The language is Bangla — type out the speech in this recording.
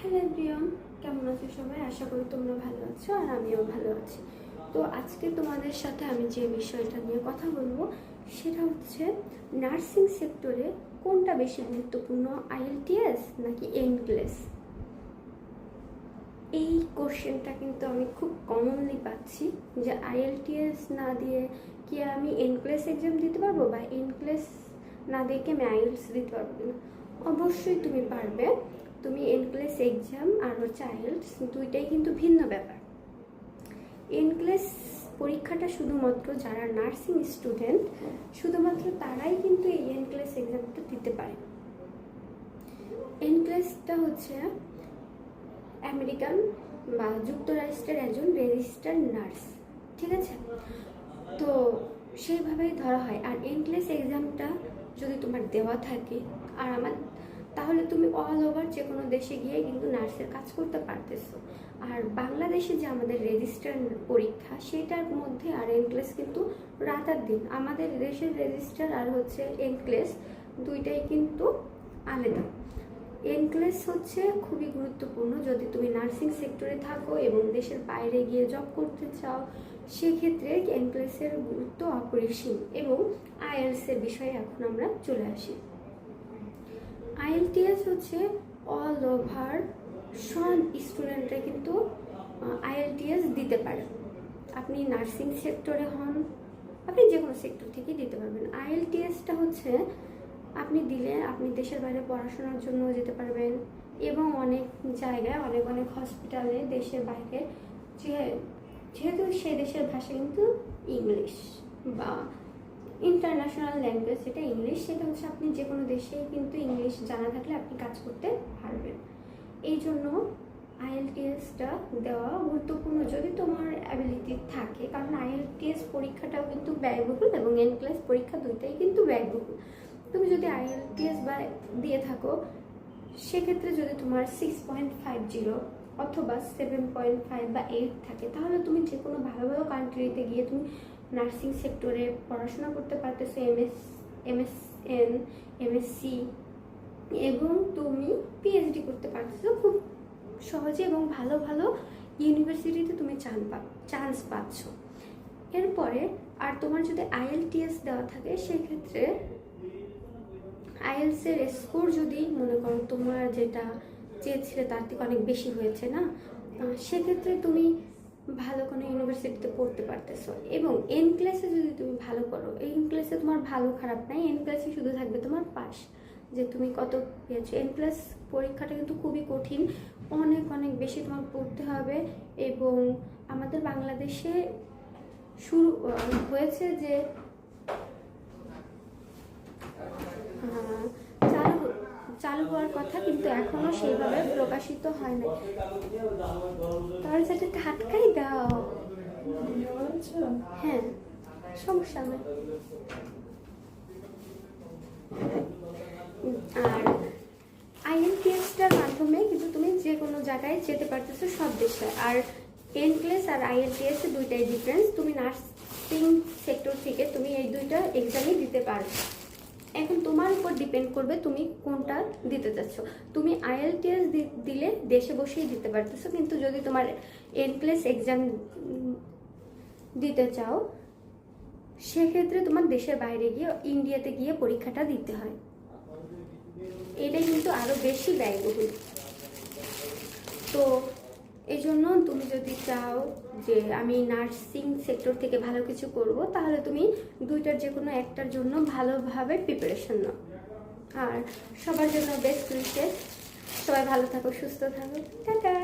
হ্যালো প্রিয়ম কেমন আছো সবাই? আশা করি তোমরা ভালো আছো আর আমিও ভালো আছি। তো আজকে তোমাদের সাথে আমি যে বিষয়টা নিয়ে কথা বলব, সেটা হচ্ছে নার্সিং সেক্টরে কোনটা বেশি গুরুত্বপূর্ণ, আইএলটিএস নাকি এনক্লেস এই কোশ্চেনটা কিন্তু আমি খুব কমনলি পাচ্ছি যে আইএলটিএস না দিয়ে কি আমি এনক্লেস এক্সাম দিতে পারব বা এনক্লেস না দিয়ে কি আমি আইএলস দিতে পারব না অবশ্যই তুমি পারবে। তুমি এনক্লেস এক্সাম আর হচ্ছে আইএলস দুইটাই কিন্তু ভিন্ন ব্যাপার। এনক্লেস পরীক্ষাটা শুধুমাত্র যারা নার্সিং স্টুডেন্ট, শুধুমাত্র তারাই কিন্তু এই এনক্লেস এক্সামটা দিতে পারে। এনক্লেসটা হচ্ছে আমেরিকান বা যুক্তরাষ্ট্রের একজন রেজিস্টার্ড নার্স, ঠিক আছে? তো সেইভাবেই ধরা হয়। আর এনক্লেস এক্সামটা যদি তোমার দেওয়া থাকে, আর আমার তাহলে তুমি অল ওভার যে কোনো দেশে গিয়ে কিন্তু নার্সের কাজ করতে পারতেছো। আর বাংলাদেশে যে আমাদের রেজিস্টার পরীক্ষা, সেটার মধ্যে আর এনক্লেস কিন্তু রাত আর দিন। আমাদের দেশের রেজিস্টার আর হচ্ছে এনক্লেস দুইটাই কিন্তু আলাদা। এনক্লেস হচ্ছে খুবই গুরুত্বপূর্ণ। যদি তুমি নার্সিং সেক্টরে থাকো এবং দেশের বাইরে গিয়ে জব করতে চাও, সেক্ষেত্রে এনক্লেসের গুরুত্ব অপরিসীম। এবং আইএলসের বিষয়ে এখন আমরা চলে আসি। আইএলটিএস হচ্ছে অল ওভার সব স্টুডেন্টরা কিন্তু আইএলটিএস দিতে পারে। আপনি নার্সিং সেক্টরে হন, আপনি যে কোনো সেক্টর থেকেই দিতে পারবেন। আইএলটিএসটা হচ্ছে, আপনি দিলে আপনি দেশের বাইরে পড়াশোনার জন্য যেতে পারবেন এবং অনেক জায়গায়, অনেক অনেক হসপিটালে দেশের বাইরে যেহেতু সে দেশের ভাষা কিন্তু ইংলিশ বা ইন্টারন্যাশনাল ল্যাঙ্গুয়েজ যেটা ইংলিশ সেটা হচ্ছে আপনি যে কোনো দেশেই কিন্তু ইংলিশ জানা থাকলে আপনি কাজ করতে পারবেন। এই জন্য আইএলটিএসটা দেওয়া গুরুত্বপূর্ণ যদি তোমার অ্যাবিলিটি থাকে, কারণ আইএলটিএস পরীক্ষাটাও কিন্তু ব্যয়বহুল এবং এন ক্লাস পরীক্ষা দুইটাই কিন্তু ব্যয়বহুল। তুমি যদি আইএলটিএস বা দিয়ে থাকো, সেক্ষেত্রে যদি তোমার সিক্স পয়েন্ট ফাইভ জিরো অথবা সেভেন পয়েন্ট ফাইভ বা এইট থাকে, তাহলে তুমি যে কোনো ভালো ভালো কান্ট্রিতে গিয়ে তুমি নার্সিং সেক্টরে পড়াশোনা করতে পারতেছো, এমএস এমএসএন এমএসসি, এবং তুমি পিএইচডি করতে পারতেছো, খুব সহজে এবং ভালো ভালো ইউনিভার্সিটিতে তুমি চান চান্স পাচ্ছ। এরপরে আর তোমার যদি আইএলটিএস দেওয়া থাকে, সেক্ষেত্রে আইএলসের স্কোর যদি মনে করো তোমার যেটা চেয়েছিলে তার থেকে অনেক বেশি হয়েছে না? সেক্ষেত্রে তুমি ভালো কোনো ইউনিভার্সিটিতে পড়তে পারতেছো। এবং এন ক্লাসে যদি তুমি ভালো করো এন ক্লাসে তোমার ভালো খারাপ নাই এন ক্লাসে শুধু থাকবে তোমার পাস যে তুমি কত পেয়েছ। এন ক্লাস পরীক্ষাটা কিন্তু খুবই কঠিন, অনেক অনেক বেশি তোমার পড়তে হবে এবং আমাদের বাংলাদেশে শুরু হয়েছে যে চালু চালু হওয়ার কথা কিন্তু এখনও সেইভাবে প্রকাশিত হয় না তাহলে সেটা ঠাটকাই দাও। হ্যাঁ সমস্যা নেই। আর আইএলটিএসটার মাধ্যমে কিন্তু তুমি যে কোনো জায়গায় যেতে পারতেছো সব দেশে আর এনক্লেস আর আইএলটিএস দুইটাই ডিফারেন্স তুমি নার্সিং সেক্টর থেকে তুমি এই দুইটা এক্সামই দিতে পারো এখন তোমার উপর ডিপেন্ড করবে তুমি কোনটা দিতে চাচ্ছ। তুমি আইএলটিএস দিলে দেশে বসেই দিতে পারতেছো, কিন্তু যদি তোমার এনক্লেস এক্সাম দিতে চাও, সেক্ষেত্রে তোমার দেশের বাইরে গিয়ে ইন্ডিয়াতে গিয়ে পরীক্ষাটা দিতে হয়। এটাই কিন্তু আরও বেশি ব্যয়বহুল। তো এই জন্য তুমি যদি চাও যে আমি নার্সিং সেক্টর থেকে ভালো কিছু করব, তাহলে তুমি দুইটার যে কোনো একটার জন্য ভালোভাবে প্রিপারেশন নাও। আর সবার জন্য বেস্ট উইশেস সবাই ভালো থাকো, সুস্থ থাকো। টাটা!